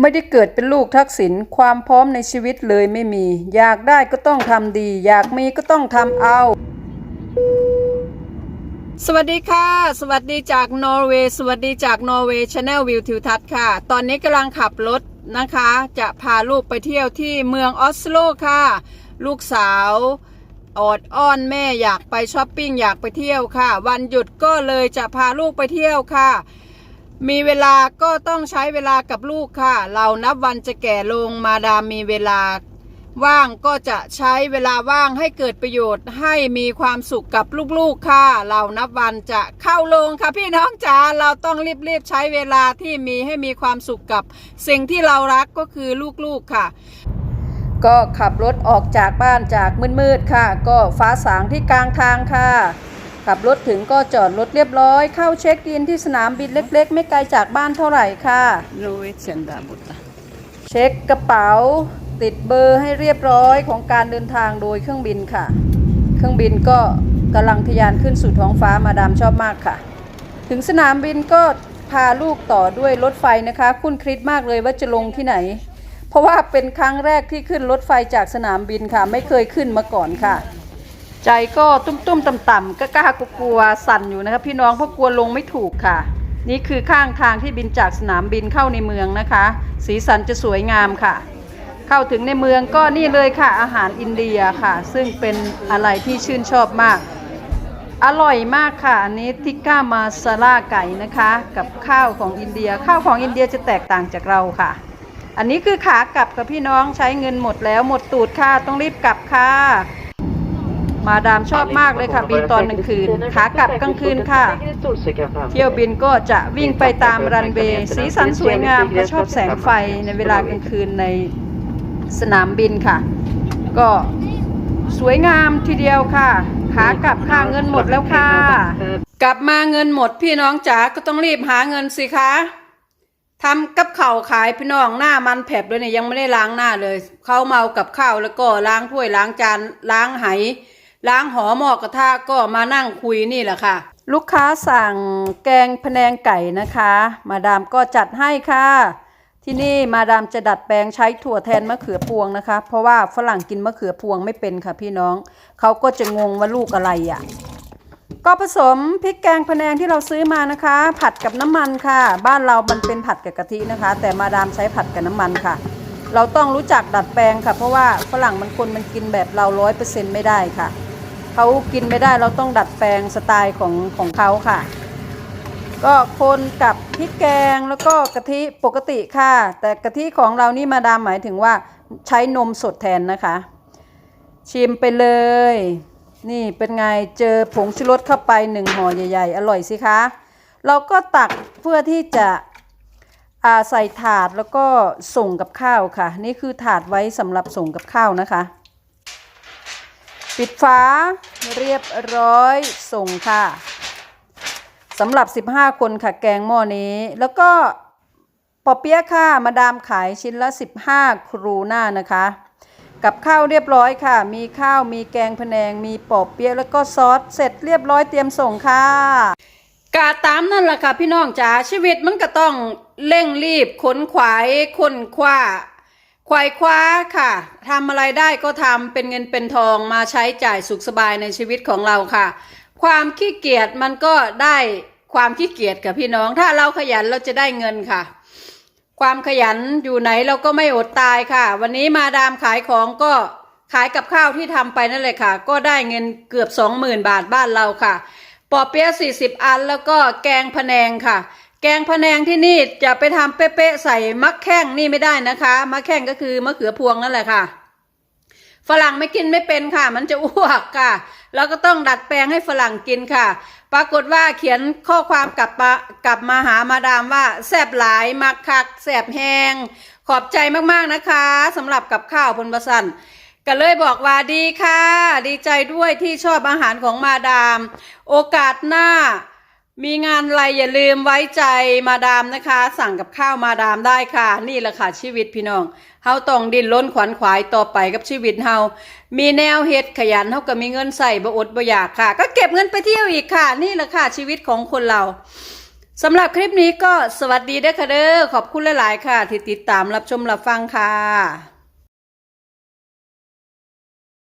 ไม่ได้เกิดเป็นลูกทักษิณความพร้อมในชีวิตเลยไม่มี อยากได้ก็ต้องทำดี อยากมีก็ต้องทำเอา สวัสดีค่ะ สวัสดีจากนอร์เวย์สวัสดีจากนอร์เวย์ชาแนลวิวทิวทัศน์ค่ะ ตอนนี้กำลังขับรถนะคะ จะพาลูกไปเที่ยวที่เมืองออสโลค่ะ ลูกสาวออดอ้อนแม่อยากไปช้อปปิ้งอยากไปเที่ยวค่ะ วันหยุดก็เลยจะพาลูกไปเที่ยวค่ะ มีเวลาก็ต้องใช้เวลากับลูกค่ะ เรานับวันจะแก่ลงมาดามมีเวลา ว่างก็จะใช้เวลาว่างให้เกิดประโยชน์ให้มีความสุขกับลูกๆค่ะ เรานับวันจะเข้าลงค่ะพี่น้องจ๋าเราต้องรีบๆใช้เวลาที่มีให้มีความสุขกับ สิ่งที่เรารักก็คือลูกๆค่ะก็ขับรถออกจากบ้านจากมืดๆค่ะ ก็ฟ้าสางที่กลางทางค่ะ ขับรถถึงก็จอดรถเรียบร้อย เข้าเช็คอินที่สนามบินเล็ก ๆ ไม่ไกลจากบ้านเท่าไหร่ค่ะ Norwegian där borta. เช็คกระเป๋า ติดเบอร์ให้เรียบร้อยของการเดินทางโดยเครื่องบินค่ะ เครื่องบินก็กำลังทะยานขึ้นสู่ท้องฟ้ามาดามชอบมากค่ะ ถึงสนามบินก็พาลูกต่อด้วยรถไฟนะคะ คุณคริสมากเลยว่าจะลงที่ไหน เพราะว่าเป็นครั้งแรกที่ขึ้นรถไฟจากสนามบินค่ะ ไม่เคยขึ้นมาก่อนค่ะ ใจก็ตุ้มๆต่ำๆก็กล้ากลัวสั่นอยู่นะคะพี่น้องเพราะกลัวลงไม่ถูกค่ะ นี่คือข้างทางที่บินจากสนามบินเข้าในเมืองนะคะ สีสันจะสวยงามค่ะ เข้าถึงในเมืองก็นี่เลยค่ะ อาหารอินเดียค่ะ ซึ่งเป็นอะไรที่ชื่นชอบมาก อร่อยมากค่ะอันนี้ทิกก้ามาซาล่าไก่นะคะ กับข้าวของอินเดีย ข้าวของอินเดียจะแตกต่างจากเราค่ะ อันนี้คือขากลับกับพี่น้องใช้เงินหมดแล้วหมดตูดค่ะต้องรีบกลับค่ะ มาดามชอบมากเลยค่ะ บินตอนหนึ่งคืน ขากลับกลางคืนค่ะ เที่ยวบินก็จะวิ่งไปตามรันเวย์สีสันสวยงามก็ชอบแสงไฟในเวลากลางคืนในสนามบินค่ะ ก็สวยงามทีเดียวค่ะ ขากลับค่าเงินหมดแล้วค่ะ กลับมาเงินหมดพี่น้องจ๋าก็ต้องรีบหาเงินสิคะทำกับข้าวขายพี่น้องหน้ามันแผบเลยเนี่ยยังไม่ได้ล้างหน้าเลย เขาเมากับข้าวแล้วก็ล้างถ้วยล้างจานล้างไห ล้างหอหมอกกระทะก็มานั่งคุยนี่แหละค่ะ ลูกค้าสั่งแกงพะแนงไก่นะคะ มาดามก็จัดให้ค่ะ ที่นี่มาดามจะดัดแปลงใช้ถั่วแทนมะเขือพวงนะคะ เพราะว่าฝรั่งกินมะเขือพวงไม่เป็นค่ะพี่น้อง เขาก็จะงงว่าลูกอะไรอะก็ผสมพริกแกงพะแนงที่เราซื้อมานะคะ ผัดกับน้ำมันค่ะ บ้านเรามันเป็นผัดกับกะทินะคะ แต่มาดามใช้ผัดกับน้ำมันค่ะ เราต้องรู้จักดัดแปลงค่ะ เพราะว่าฝรั่งมันคนมันกินแบบเราร้อยเปอร์เซ็นต์ไม่ได้ค่ะ เขากินไม่ได้เราต้องดัดแปลงสไตล์ของของเขาค่ะ ก็คนกับพริกแกงแล้วก็กะทิปกติค่ะ แต่กะทิของเรานี่มาดามหมายถึงว่าใช้นมสดแทนนะคะ ชิมไปเลย นี่เป็นไงเจอผงชูรสเข้าไปหนึ่งห่อใหญ่ ๆ อร่อยสิคะ เราก็ตักเพื่อที่จะใส่ถาดแล้วก็ส่งกับข้าวค่ะ นี่คือถาดไว้สำหรับส่งกับข้าวนะคะ ปิดฝาเรียบร้อยส่งค่ะสำหรับ 15 คนค่ะแกงหม้อนี้ แล้วก็ปอเปี๊ยะค่ะมาดามขายชิ้นละ 15 ครูหน้านะคะ กับข้าวเรียบร้อยค่ะ มีข้าวมีแกงพะแนง มีปอเปี๊ยะแล้วก็ซอสเสร็จเรียบร้อยเตรียมส่งค่ะกาตามนั่นแหละค่ะพี่น้องจ๋าชีวิตมันก็ต้องเร่งรีบขนขวายคนคว้า ควายคว้าค่ะทำอะไรได้ก็ทำเป็นเงินเป็นทองมาใช้จ่ายสุขสบายในชีวิตของเราค่ะ ความขี้เกียจมันก็ได้ความขี้เกียจกับพี่น้อง ถ้าเราขยันเราจะได้เงินค่ะ ความขยันอยู่ไหนเราก็ไม่อดตายค่ะ วันนี้มาดามขายของก็ขายกับข้าวที่ทำไปนั่นแหละค่ะ ก็ได้เงินเกือบสองหมื่นบาทบ้านเราค่ะ ปอเปี๊ยะสี่สิบอันแล้วก็แกงพะแนงค่ะ แกงพะแนงที่นี่จะไปทำเป๊ะๆใส่มะแข้งนี่ไม่ได้นะคะมะแข้งก็คือมะเขือพวงนั่นแหละค่ะ ฝรั่งไม่กินไม่เป็นค่ะ มันจะอ้วกค่ะเราก็ต้องดัดแปลงให้ฝรั่งกินค่ะ ปรากฏว่าเขียนข้อความกลับมากลับมาหามาดามว่าแซบหลายมักคักแซบแห้งขอบใจมากๆนะคะสำหรับกับข้าวพนประสันก็เลยบอกว่าดีค่ะ ดีใจด้วยที่ชอบอาหารของมาดาม โอกาสหน้า มีงานอะไรอย่าลืมไว้ใจมาดามนะคะ สั่งกับข้าวมาดามได้ค่ะ นี่แหละค่ะชีวิตพี่น้องเฮาต้องดิ้นล้นขวัญขวายต่อไปกับชีวิตเฮามีแนวเฮ็ดขยันเฮาก็มีเงินใส่บ่อดบ่อยากค่ะ ก็เก็บเงินไปเที่ยวอีกค่ะ นี่แหละค่ะชีวิตของคนเราสำหรับคลิปนี้ก็สวัสดีเด้อค่ะเด้อขอบคุณหลาย ๆ ค่ะ ที่ติดตามรับชมรับฟังค่ะ